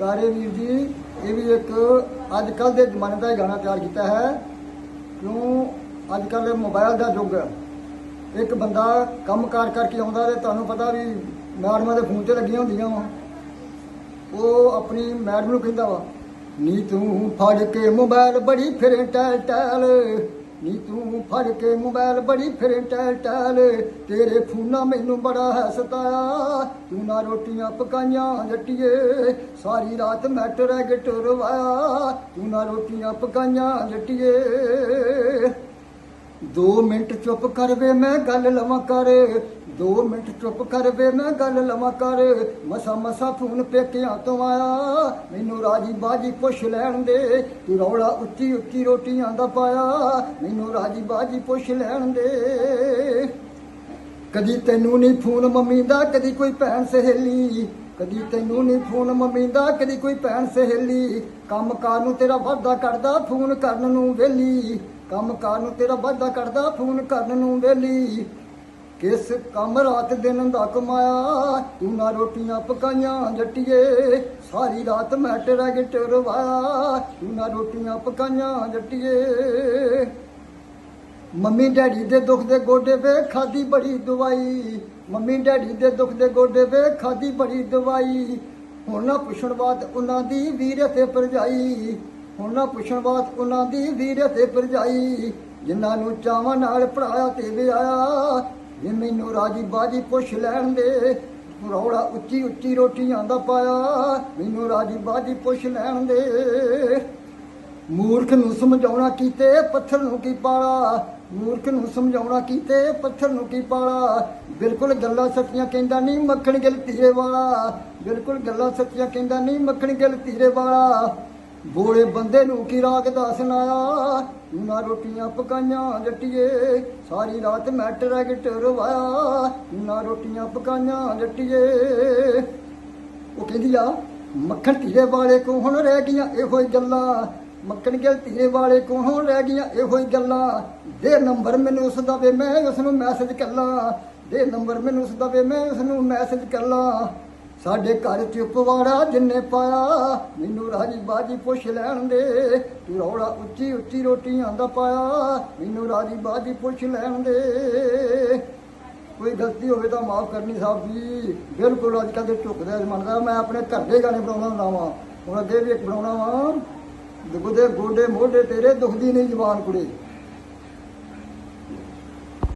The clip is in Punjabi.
ਗਾਰੇ ਵੀਰ ਜੀ, ਇਹ ਵੀ ਇੱਕ ਅੱਜ ਕੱਲ ਦੇ ਜ਼ਮਾਨੇ ਦਾ ਹੀ ਗਾਣਾ ਤਿਆਰ ਕੀਤਾ ਹੈ। ਕਿਉਂ? ਅੱਜ ਕੱਲ ਮੋਬਾਈਲ ਦਾ ਯੁੱਗ ਹੈ। ਇੱਕ ਬੰਦਾ ਕੰਮ ਕਾਰ ਕਰਕੇ ਆਉਂਦਾ ਤੇ ਤੁਹਾਨੂੰ ਪਤਾ ਵੀ ਮੈਡਮਾਂ ਦੇ ਫੋਨ ਤੇ ਲੱਗੀਆਂ ਹੁੰਦੀਆਂ ਵਾ। ਉਹ ਆਪਣੀ ਮੈਡਮ ਨੂੰ ਕਹਿੰਦਾ ਵਾ, ਨੀ ਤੂੰ ਫੜ ਕੇ ਮੋਬਾਈਲ ਬੜੀ ਫਿਰੇ ਟੈਲ ਟੈਲ ਨੀ ਤੂੰ ਫੜ ਕੇ ਮੋਬਾਈਲ ਬੜੀ ਫਿਰੇ ਟੈਲ ਟੈਲ ਤੇਰੇ ਫੋਨਾਂ ਮੈਨੂੰ ਬੜਾ ਹੈ ਸਤਾਇਆ ਤੂੰ ਨਾ ਰੋਟੀਆਂ ਪਕਾਈਆਂ ਜੱਟੀਏ। ਸਾਰੀ ਰਾਤ ਮੈਟ ਰਹਿ ਕੇ ਟੁਰਵਾਇਆ। ਤੂੰ ਨਾ ਰੋਟੀਆਂ ਪਕਾਈਆਂ ਜੱਟੀਏ। 2 ਮਿੰਟ ਚੁੱਪ ਕਰਵੇ ਮੈਂ ਗੱਲ ਲਵਾਂ ਕਰ। 2 ਮਿੰਟ ਚੁੱਪ ਕਰ ਵੇ, ਮੈਂ ਗੱਲ ਲਵਾਂ ਕਰ। ਮਸਾ ਮਸਾ ਫੋਨ ਪੇਕਿਆਂ ਤੋਂ ਆਇਆ। ਮੈਨੂੰ ਰਾਜੀ ਬਾਜੀ ਪੁੱਛ ਲੈਣ ਦੇ। ਤੂੰ ਰੌਲਾ ਉੱਚੀ ਉੱਚੀ ਰੋਟੀਆਂ ਦਾ ਪਾਇਆ। ਮੈਨੂੰ ਰਾਜੀ ਬਾਜੀ ਪੁੱਛ ਲੈਣ ਦੇ। ਕਦੀ ਤੈਨੂੰ ਨਹੀਂ ਫੋਨ ਮੰਮੀ ਦਾ, ਕਦੀ ਕੋਈ ਭੈਣ ਸਹੇਲੀ। ਕਦੀ ਤੈਨੂੰ ਨਹੀਂ ਫੋਨ ਮੰਮੀ ਦਾ, ਕਦੀ ਕੋਈ ਭੈਣ ਸਹੇਲੀ। ਕੰਮ ਕਾਰ ਨੂੰ ਤੇਰਾ ਵਾਧਾ ਕਰਦਾ ਫੋਨ ਕਰਨ ਨੂੰ ਵੇਲੀ। ਕੰਮ ਕਾਰ ਨੂੰ ਤੇਰਾ ਵਾਧਾ ਕਰਦਾ ਫੋਨ ਕਰਨ ਨੂੰ ਵੇਲੀ। ਕਿਸ ਕੰਮ ਰਾਤ ਦਿਨ ਦਾ ਕਮਾਇਆ ਤੂੰ ਨਾ ਰੋਟੀਆਂ ਪਕਾਈਆਂ, ਜੱਟੀਏ। ਸਾਰੀ ਰਾਤ ਮੈਂ ਤੇਰਾ ਗਿੱਟ ਤੂੰ ਨਾ ਰੋਟੀਆਂ ਪਕਾਈਆਂ, ਜੱਟੀਏ। ਮੰਮੀ ਡੈਡੀ ਦੇ ਦੁੱਖ ਦੇ ਗੋਡੇ ਵੇ ਖਾਦੀ ਬੜੀ ਦਵਾਈ। ਮੰਮੀ ਡੈਡੀ ਦੇ ਦੁੱਖ ਦੇ ਗੋਡੇ ਵੇ ਖਾਦੀ ਬੜੀ ਦਵਾਈ। ਹੁਣ ਨਾ ਪੁੱਛਣ ਬਾਤ ਉਹਨਾਂ ਦੀ ਵੀਰ ਤੇ ਪਰਜਾਈ ਹੁਣ ਨਾ ਪੁੱਛਣ ਬਾਤ ਉਹਨਾਂ ਦੀ ਵੀਰ ਤੇ ਪਰਜਾਈ ਜਿਨ੍ਹਾਂ ਨੂੰ ਚਾਵਾਂ ਨਾਲ ਪੜਾਇਆ ਤੇ ਵਿਆਇਆ ਜੇ ਮੈਨੂੰ ਰਾਜੀ ਬਾਜੀ ਪੁੱਛ ਲੈਣ ਦੇ, ਰੌਲਾ ਉੱਚੀ ਉੱਚੀ ਰੋਟੀਆਂ ਦਾ ਪਾਇਆ। ਮੈਨੂੰ ਰਾਜੀ ਬਾਜੀ ਪੁੱਛ ਲੈਣ ਦੇ। ਮੂਰਖ ਨੂੰ ਸਮਝਾਉਣਾ ਕੀਤੇ ਪੱਥਰ ਨੂੰ ਕੀ ਪਾਲਾ? ਮੂਰਖ ਨੂੰ ਸਮਝਾਉਣਾ ਕੀਤੇ ਪੱਥਰ ਨੂੰ ਕੀ ਪਾਲਾ? ਬਿਲਕੁਲ ਗੱਲਾਂ ਸੱਚੀਆਂ ਕਹਿੰਦਾ ਨਹੀਂ ਮੱਖਣ ਗਿਲ ਤੀਰੇ ਵਾਲਾ। ਬਿਲਕੁਲ ਗੱਲਾਂ ਸੱਚੀਆਂ ਕਹਿੰਦਾ ਨਹੀਂ ਮੱਖਣ ਗਿਲ ਤੀਰੇ ਵਾਲਾ। ਬੋਲੇ ਬੰਦੇ ਨੂੰ ਕੀ ਰਾਗ ਦਾ ਸੁਣਾਇਆ ਤੂੰ ਨਾ ਰੋਟੀਆਂ ਪਕਾਈਆਂ, ਜੱਟੀਏ, ਸਾਰੀ ਰਾਤ ਮੈਟ ਰਹਿ ਕੇ ਟਰਵਾਇਆ। ਤੂੰ ਨਾ ਰੋਟੀਆਂ ਪਕਾਈਆਂ, ਜੱਟੀਏ। ਉਹ ਕਹਿੰਦੀ ਆ, ਮੱਖਣ ਧੀਰੇ ਵਾਲੇ ਕੋ ਹੁਣ ਰਹਿ ਗਈਆਂ ਇਹੋ ਹੀ ਗੱਲਾਂ। ਮੱਖਣ ਗਿਲ ਧੀਰੇ ਵਾਲੇ ਕੋ ਹੁਣ ਰਹਿ ਗਈਆਂ ਇਹੋ ਹੀ ਗੱਲਾਂ। ਦੇ ਨੰਬਰ ਮੈਨੂੰ ਉਸ ਦਾ ਵੇ, ਮੈਂ ਉਸ ਨੂੰ ਮੈਸੇਜ ਲਾਂ ਦੇ ਨੰਬਰ ਮੈਨੂੰ ਉਸ ਦਾ ਵੇ, ਮੈਂ ਉਸ ਨੂੰ ਮੈਸੇਜ ਲਾਂ ਸਾਡੇ ਘਰ ਚ ਪਵਾੜਾ ਜਿੰਨੇ ਪਾਇਆ, ਮੈਨੂੰ ਰਾਜੀ ਬਾਜੀ ਪੁੱਛ ਲੈਣ ਦੇ। ਤੂੰ ਰੌਲਾ ਉੱਚੀ ਉੱਚੀ ਰੋਟੀਆਂ ਦਾ ਪਾਇਆ, ਮੈਨੂੰ ਰਾਜੀ ਬਾਜੀ ਪੁੱਛ ਲੈਣ ਦੇ। ਕੋਈ ਗਲਤੀ ਹੋਵੇ ਤਾਂ ਮਾਫ ਕਰਨੀ ਸਾਹਿਬ ਜੀ। ਬਿਲਕੁਲ ਅੱਜ ਕੱਲ੍ਹ ਦੇ ਝੁਕਦਾ ਜ਼ਮਾਨਾ ਮੈਂ ਆਪਣੇ ਘਰ ਦੇ ਗਾਣੇ ਬਣਾਉਣਾ ਹੁੰਦਾ ਵਾਂ। ਹੁਣ ਅੱਗੇ ਵੀ ਇੱਕ ਬਣਾਉਣਾ ਵਾਂ। ਦੁੱਖ ਗੋਡੇ ਮੋਢੇ ਤੇਰੇ ਦੁਖਦੀ ਨਹੀਂ ਜਵਾਨ ਕੁੜੇ।